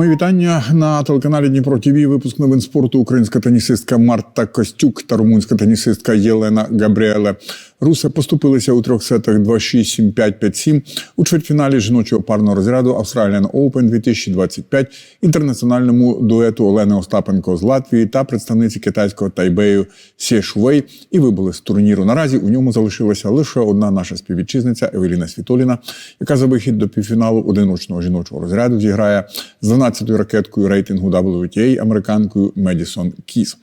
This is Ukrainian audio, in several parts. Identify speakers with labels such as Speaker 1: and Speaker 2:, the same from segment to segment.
Speaker 1: Мої вітання на телеканалі Дніпро ТВ. Випуск новин спорту. Українська тенісистка Марта Костюк та румунська тенісистка Єлена Габріеле Русе поступилися у трьох сетах 2-6, 7-5, 5-7 у чвертьфіналі жіночого парного розряду Australian Open 2025 інтернаціональному дуету Олени Остапенко з Латвії та представниці китайського тайбею Сє Шувей і вибули з турніру. Наразі у ньому залишилася лише одна наша співвітчизниця Евеліна Світоліна, яка за вихід до півфіналу одиночного жіночого розряду зіграє з 12-ю ракеткою рейтингу WTA американкою Медісон Кіс.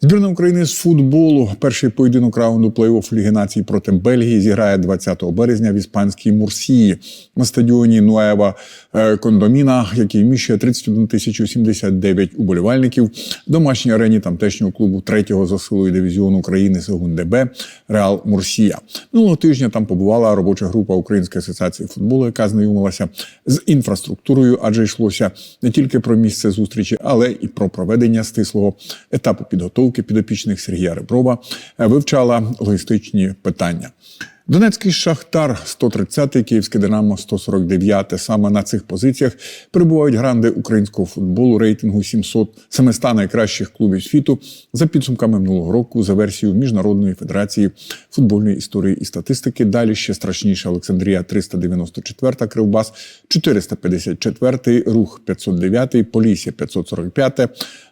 Speaker 1: Збірна України з футболу перший поєдинок раунду плей-офф Ліги націй проти Бельгії зіграє 20 березня в іспанській Мурсії на стадіоні Нуева е, Кондоміна, який вміщує 31 тисячу 79 уболівальників. Домашній арені тамтешнього клубу третього за силою дивізіону України Сегун ДБ Реал Мурсія. Минулого тижня там побувала робоча група Української асоціації футболу, яка знайомилася з інфраструктурою, адже йшлося не тільки про місце зустрічі, але і про проведення стислого етапу підготовки підопічних Сергія Реброва, е, вивчала логістичні питання. Донецький Шахтар 130, Київське Динамо 149. Саме на цих позиціях перебувають гранди українського футболу рейтингу 700 700 найкращих клубів світу за підсумками минулого року за версією Міжнародної федерації футбольної історії і статистики. Далі ще страшніше Олександрія 394, Кривбас 454, Рух 509, Полісся 545,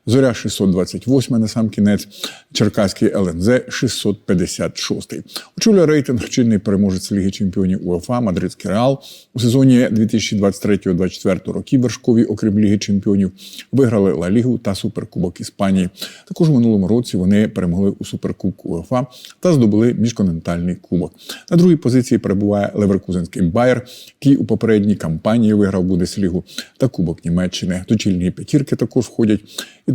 Speaker 1: Зоря 628 на сам кінець, Черкаський ЛНЗ 656. Очолює рейтинг чинний переможець Ліги Чемпіонів УЕФА Мадридський Реал у сезоні 2023-2024 років вершкові, окрім Ліги Чемпіонів, виграли Ла Лігу та Суперкубок Іспанії. Також у минулому році вони перемогли у Суперкубку УЕФА та здобули міжконтинентальний кубок. На другій позиції перебуває Леверкузенський Байер, який у попередній кампанії виграв Бундеслігу та Кубок Німеччини. До чільної п'ятірки також входять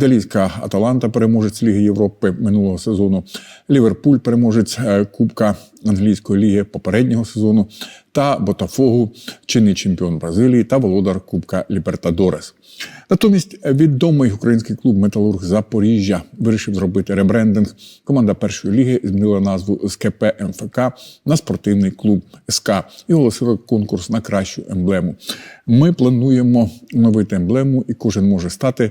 Speaker 1: італійська Аталанта, переможець Ліги Європи минулого сезону. Ліверпуль, переможець е, Кубка англійської ліги попереднього сезону, та Ботафогу, чинний чемпіон Бразилії та володар Кубка Лібертадорес. Натомість відомий український клуб Металург Запоріжжя вирішив зробити ребрендинг. Команда першої ліги змінила назву з КП МФК на спортивний клуб СК і оголосила конкурс на кращу емблему. Ми плануємо оновити емблему, і кожен може стати.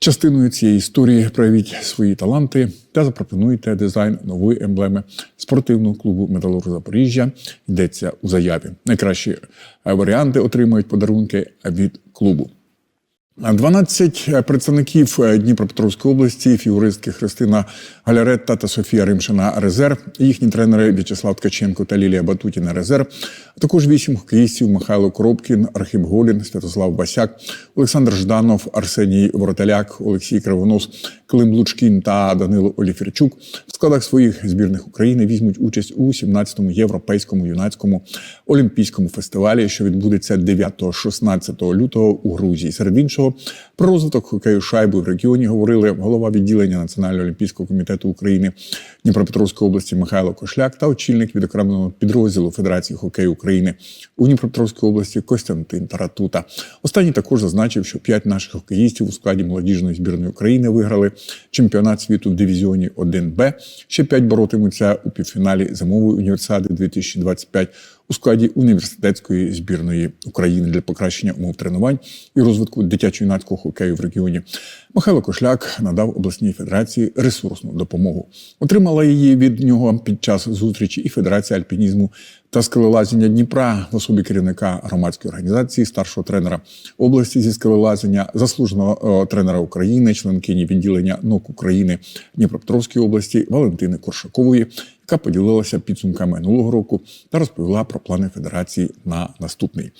Speaker 1: Частиною цієї історії проявіть свої таланти та запропонуйте дизайн нової емблеми спортивного клубу Металург Запоріжжя. Йдеться у заяві. Найкращі варіанти отримують подарунки від клубу. 12 представників Дніпропетровської області, фігуристки Христина Галяретта та Софія Римшина резерв, їхні тренери В'ячеслав Ткаченко та Лілія Батутіна резерв, а також вісім хокеїстів Михайло Коробкін, Архип Голін, Святослав Басяк, Олександр Жданов, Арсеній Вороталяк, Олексій Кривонос, Клим Лучкін та Данило Оліфірчук в складах своїх збірних України візьмуть участь у 17-му європейському юнацькому олімпійському фестивалі, що відбудеться 9-16 лютого у Грузії. Серед іншого про розвиток хокею шайби в регіоні говорили голова відділення Національного олімпійського комітету України Дніпропетровської області Михайло Кошляк та очільник відокремленого підрозділу Федерації хокею України у Дніпропетровській області Костянтин Таратута. Останній також зазначив, що п'ять наших хокеїстів у складі молодіжної збірної України виграли чемпіонат світу в дивізіоні 1Б. Ще п'ять боротимуться у півфіналі зимової універсіади 2025 у складі університетської збірної України для покращення умов тренувань і розвитку дитячо-юнацького хокею в регіоні. Михайло Кошляк надав обласній федерації ресурсну допомогу. Отримала її від нього під час зустрічі і Федерація альпінізму та скелелазіння Дніпра в особі керівника громадської організації, старшого тренера області зі скелелазіння, заслуженого тренера України, членкині відділення НОК України Дніпропетровської області Валентини Коршакової, яка поділилася підсумками минулого року та розповіла про плани федерації на наступний.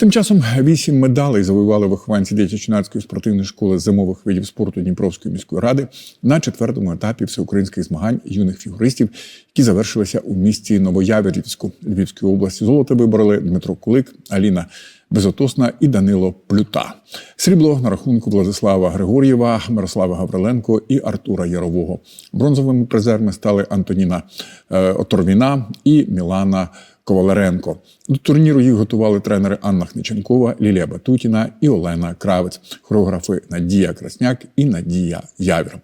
Speaker 1: Тим часом вісім медалей завоювали вихованці дитячо-юнацької спортивної школи зимових видів спорту Дніпровської міської ради на четвертому етапі всеукраїнських змагань юних фігуристів, які завершилися у місті Новояврівську Львівської області. Золото вибрали Дмитро Кулик, Аліна. Безотосна і Данило Плюта. Срібло на рахунку Владислава Григор'єва, Мирослава Гавриленко і Артура Ярового. Бронзовими призерами стали Антоніна е, Оторвіна і Мілана Ковалеренко. До турніру їх готували тренери Анна Хниченкова, Лілія Батутіна і Олена Кравець, хореографи Надія Красняк і Надія Явір.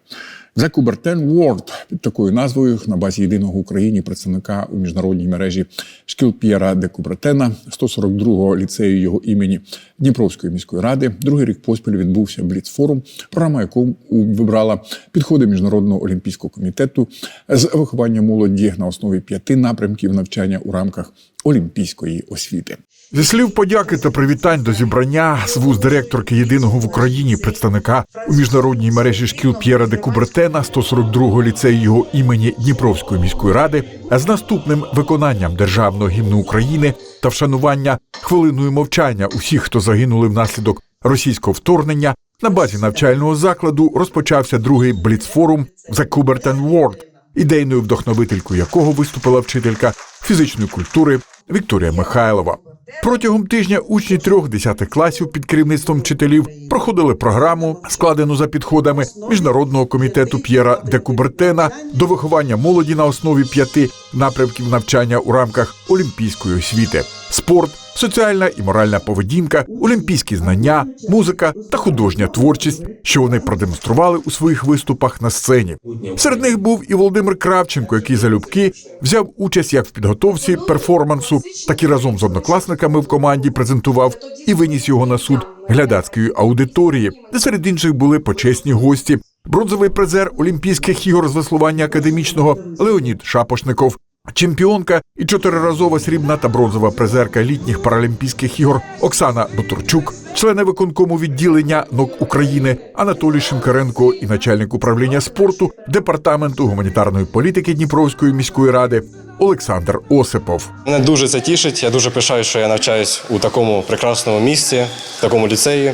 Speaker 1: The Coubertin World під такою назвою на базі єдиного в Україні представника у міжнародній мережі шкіл П'єра де Кубертена 142-го ліцею його імені Дніпровської міської ради. Другий рік поспіль відбувся Бліцфорум, програма якого вибрала підходи міжнародного олімпійського комітету з виховання молоді на основі п'яти напрямків навчання у рамках олімпійської освіти.
Speaker 2: Зі слів подяки та привітань до зібрання з вуз директорки єдиного в Україні представника у міжнародній мережі шкіл П'єра де Кубертена 142-го ліцею його імені Дніпровської міської ради, з наступним виконанням державного гімну України та вшанування хвилиною мовчання усіх, хто загинули внаслідок російського вторгнення. На базі навчального закладу розпочався другий бліцфорум The Coubertin World, ідейною вдохновителькою якого виступила вчителька фізичної культури Вікторія Михайлова. Протягом тижня учні трьох десятих класів під керівництвом вчителів проходили програму, складену за підходами міжнародного комітету П'єра де Кубертена до виховання молоді на основі п'яти напрямків навчання у рамках олімпійської освіти: спорт, соціальна і моральна поведінка, олімпійські знання, музика та художня творчість, що вони продемонстрували у своїх виступах на сцені. Серед них був і Володимир Кравченко, який залюбки взяв участь як в підготовці перформансу, так і разом з однокласниками в команді презентував і виніс його на суд глядацької аудиторії, де серед інших були почесні гості. Бронзовий призер Олімпійських ігор з веслування академічного Леонід Шапошников, чемпіонка і чотириразова срібна та бронзова призерка літніх паралімпійських ігор Оксана Бутурчук, члени виконкому відділення НОК України Анатолій Шинкаренко і начальник управління спорту департаменту гуманітарної політики Дніпровської міської ради Олександр Осипов.
Speaker 3: Мене дуже це тішить. Я дуже пишаю, що я навчаюсь у такому прекрасному місці, в такому ліцеї,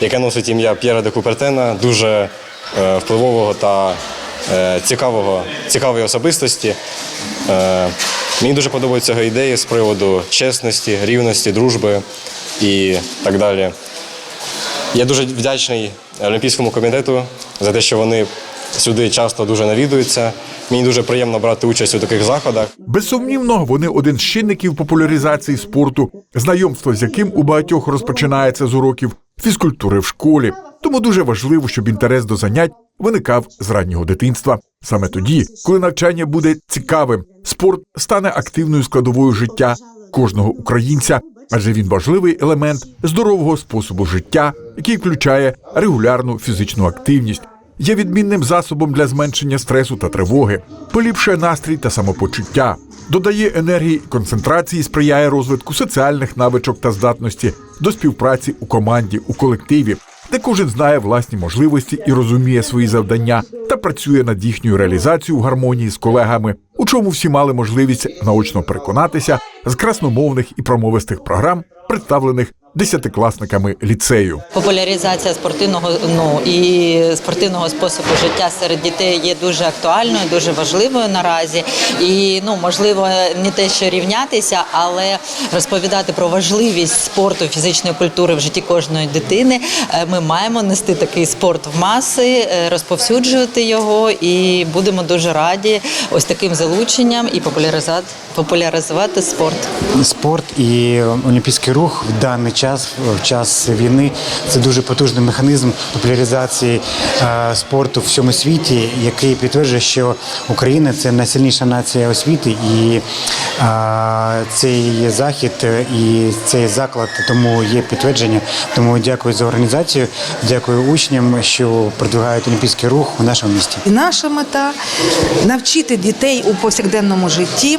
Speaker 3: яке носить ім'я П'єра де Купертена, дуже е, впливового та цікавого, цікавої особистості. Е, мені дуже подобаються його ідеї з приводу чесності, рівності, дружби і так далі. Я дуже вдячний Олімпійському комітету за те, що вони сюди часто дуже навідуються. Мені дуже приємно брати участь у таких заходах.
Speaker 2: Безсумнівно, вони один з чинників популяризації спорту, знайомство з яким у багатьох розпочинається з уроків фізкультури в школі. Тому дуже важливо, щоб інтерес до занять виникав з раннього дитинства. Саме тоді, коли навчання буде цікавим, спорт стане активною складовою життя кожного українця, адже він важливий елемент здорового способу життя, який включає регулярну фізичну активність. Є відмінним засобом для зменшення стресу та тривоги, поліпшує настрій та самопочуття, додає енергії концентрації, сприяє розвитку соціальних навичок та здатності до співпраці у команді, у колективі, де кожен знає власні можливості і розуміє свої завдання та працює над їхньою реалізацією в гармонії з колегами, у чому всі мали можливість наочно переконатися з красномовних і промовистих програм, представлених десятикласниками ліцею.
Speaker 4: Популяризація спортивного ну і спортивного способу життя серед дітей є дуже актуальною, дуже важливою наразі. І ну можливо не те, що рівнятися, але розповідати про важливість спорту, фізичної культури в житті кожної дитини. Е, Ми маємо нести такий спорт в маси, е, розповсюджувати його, і будемо дуже раді ось таким залученням і популяризувати популяризувати спорт.
Speaker 5: Спорт і олімпійський рух в даний час, в час війни, це дуже потужний механізм популяризації е, спорту в всьому світі, який підтверджує, що Україна це найсильніша нація освіти, і е, цей захід і цей заклад тому є підтвердження. Тому дякую за організацію, дякую учням, що продвигають олімпійський рух у нашому місті.
Speaker 6: І наша мета навчити дітей у повсякденному житті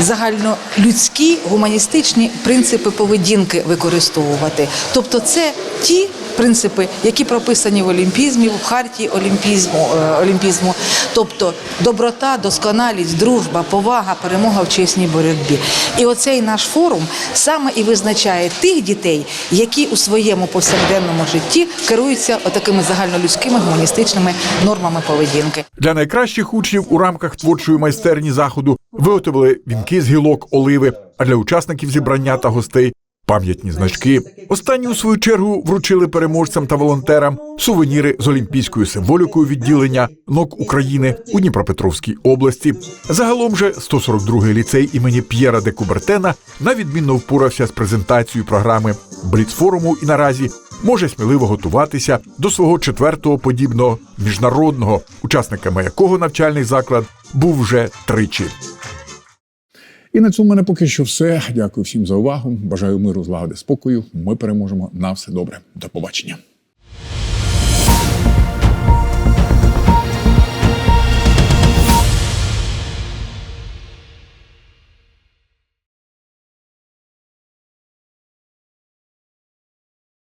Speaker 6: загальнолюдські гуманістичні принципи поведінки використовувати. Тобто, це ті принципи, які прописані в олімпізмі, в хартії олімпізму, е, олімпізму. тобто доброта, досконалість, дружба, повага, перемога в чесній боротьбі. І оцей наш форум саме і визначає тих дітей, які у своєму повсякденному житті керуються отакими загальнолюдськими гуманістичними нормами поведінки.
Speaker 2: Для найкращих учнів у рамках творчої майстерні заходу виготовили вінки з гілок оливи, а для учасників зібрання та гостей пам'ятні значки. Останні у свою чергу вручили переможцям та волонтерам сувеніри з олімпійською символікою відділення НОК України у Дніпропетровській області. Загалом же 142-й ліцей імені П'єра де Кубертена на відмінно впорався з презентацією програми Бліцфоруму і наразі може сміливо готуватися до свого четвертого подібного міжнародного, учасниками якого навчальний заклад був вже тричі.
Speaker 1: І на цьому мене поки що все. Дякую всім за увагу. Бажаю миру, злагоди, спокою. Ми переможемо. На все добре. До побачення.